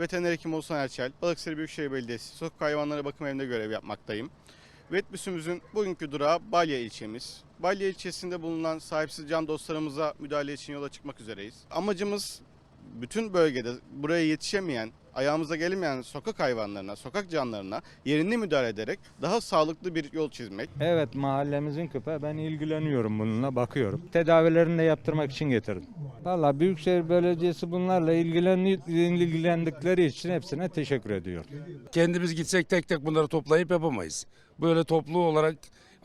Veteriner hekim Oğuzhan Erçel, Balıkesir Büyükşehir Belediyesi Sokak Hayvanları Bakım Evi'nde görev yapmaktayım. Vetbüsümüzün bugünkü durağı Balya ilçemiz. Balya ilçesinde bulunan sahipsiz can dostlarımıza müdahale için yola çıkmak üzereyiz. Amacımız bütün bölgede buraya yetişemeyen, ayağımıza gelemeyen sokak hayvanlarına, sokak canlarına yerini müdahale ederek daha sağlıklı bir yol çizmek. Evet mahallemizin köpeği ben ilgileniyorum bununla bakıyorum. Tedavilerini de yaptırmak için getirdim. Valla Büyükşehir Belediyesi bunlarla ilgilen, ilgilendikleri için hepsine teşekkür ediyorum. Kendimiz gitsek tek tek bunları toplayıp yapamayız. Böyle toplu olarak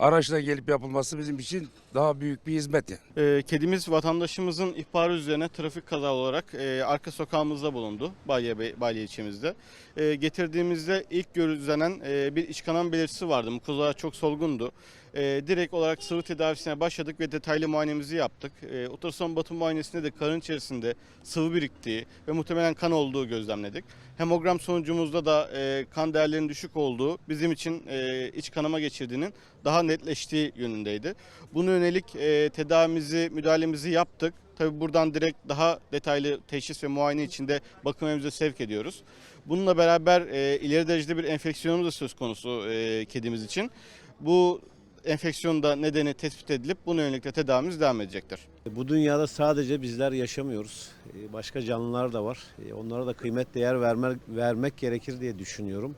araçla gelip yapılması bizim için daha büyük bir hizmet yani. Ee, kedimiz vatandaşımızın ihbarı üzerine trafik kaza olarak e, arka sokağımızda bulundu Balya, Balya ilçemizde. E, getirdiğimizde ilk gözlenen e, bir iç kanama belirtisi vardı. Mukoza çok solgundu. E, direkt olarak sıvı tedavisine başladık ve detaylı muayenemizi yaptık. E, ultrason batı muayenesinde de karın içerisinde sıvı biriktiği ve muhtemelen kan olduğu gözlemledik. Hemogram sonucumuzda da e, kan değerlerinin düşük olduğu bizim için e, iç kanama geçirdiğinin daha netleştiği yönündeydi. Buna yönelik e, tedavimizi, müdahalemizi yaptık. Tabii buradan direkt daha detaylı teşhis ve muayene içinde bakım evimize sevk ediyoruz. Bununla beraber e, ileri derecede bir enfeksiyonumuz da söz konusu e, kedimiz için. Bu enfeksiyonun da nedeni tespit edilip buna yönelik de tedavimiz devam edecektir. Bu dünyada sadece bizler yaşamıyoruz. Ee, Başka canlılar da var. Ee, Onlara da kıymet değer vermek, vermek gerekir diye düşünüyorum.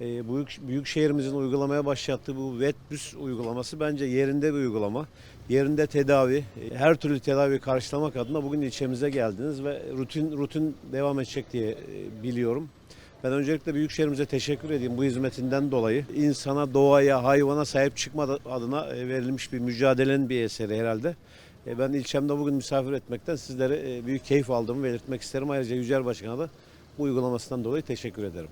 Ee, Büyük, büyük uygulamaya başlattığı bu Vetbüs uygulaması bence yerinde bir uygulama. Yerinde tedavi, e, her türlü tedavi karşılamak adına bugün ilçemize geldiniz ve rutin rutin devam edecek diye e, biliyorum. Ben öncelikle Büyükşehir'imize teşekkür edeyim bu hizmetinden dolayı. İnsana, doğaya, hayvana sahip çıkma adına e, verilmiş bir mücadelenin bir eseri herhalde. E, Ben ilçemde bugün misafir etmekten sizlere e, büyük keyif aldığımı belirtmek isterim. Ayrıca Yücel Başkan'a da bu uygulamasından dolayı teşekkür ederim.